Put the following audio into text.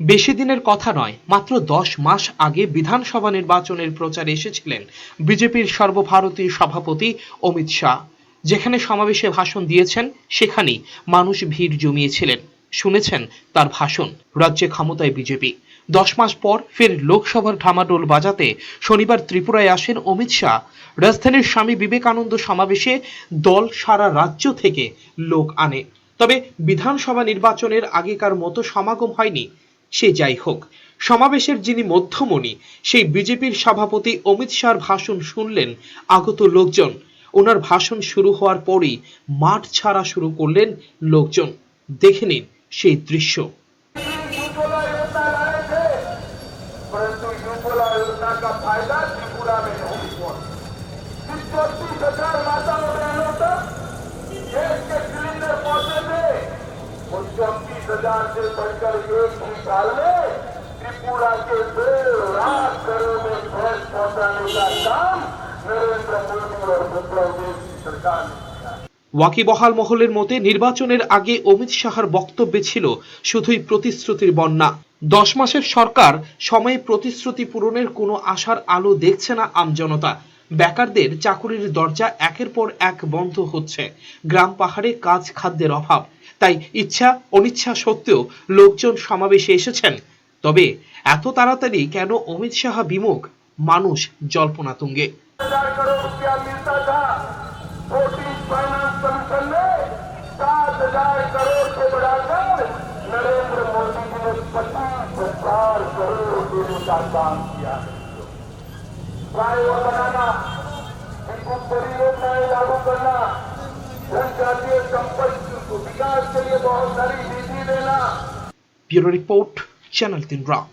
বেশি দিনের কথা নয়, মাত্র দশ মাস আগে বিধানসভা নির্বাচনের প্রচারে এসেছিলেন বিজেপির সর্বভারতীয় সভাপতি অমিত শাহ। যেখানে সমাবেশে ভাষণ দিয়েছেন, সেখানেই মানুষ ভিড় জমিয়েছিলেন। শুনেছেন তার ভাষণ, রাজ্যে ক্ষমতায় বিজেপি। দশ মাস পর ফের লোকসভার ঢামাডোল বাজাতে শনিবার ত্রিপুরায় আসেন অমিত শাহ। রাজধানীর স্বামী বিবেকানন্দ সমাবেশে দল সারা রাজ্য থেকে লোক আনে। তবে বিধানসভা নির্বাচনের আগেকার মতো সমাগম হয়নি। সে যাই হোক সমাবেশের যিনি মধ্যমণি সেই বিজেপির সভাপতি অমিত শাহর ভাষণ শুনলেন আগত লোকজন ওনার ভাষণ শুরু হওয়ার পরেই মাঠ ছাড়া শুরু করলেন লোকজন দেখে নিন সেই দৃশ্য युगला योजना लाए थे परंतु युगला योजना का फायदा वो चौतीस हजार से बढ़कर एक ही साल में त्रिपुरा के दो लाख करोड़ में गैस पहुंचाने का काम नरेंद्र मोदी और विप्लव देव की सरकार ने किया है ওয়াকিবহাল মহলের মতে নির্বাচনের আগে অমিত শাহর বক্তব্যে ছিল শুধুই প্রতিশ্রুতির বন্যা দশ মাসের সরকার সময়ে প্রতিশ্রুতি পূরণের কোনো আশার আলো দেখছে না আমজনতা বেকারদের চাকুরির দরজা একের পর এক বন্ধ হচ্ছে গ্রাম পাহাড়ে কাজ খাদ্যের অভাব তাই ইচ্ছা অনিচ্ছা সত্ত্বেও লোকজন সমাবেশে এসেছেন তবে এত তাড়াতাড়ি কেন অমিত শাহ বিমুখ মানুষ জল্পনা তুঙ্গে हजार करोड़ रुपया मिलता था फोर्टीन फाइनेंस कमीशन ने सात हजार करोड़ से बढ़ाकर नरेंद्र मोदी जी ने पच्चीस हजार करोड़ देने का काम किया है फ्लाईओवर बनाना। इनको बड़ी योजनाएँ लागू करना। जनजातीय संपर्क विकास के लिए बहुत सारी नीति देना। ब्यूरो रिपोर्ट, चैनल तिन राम।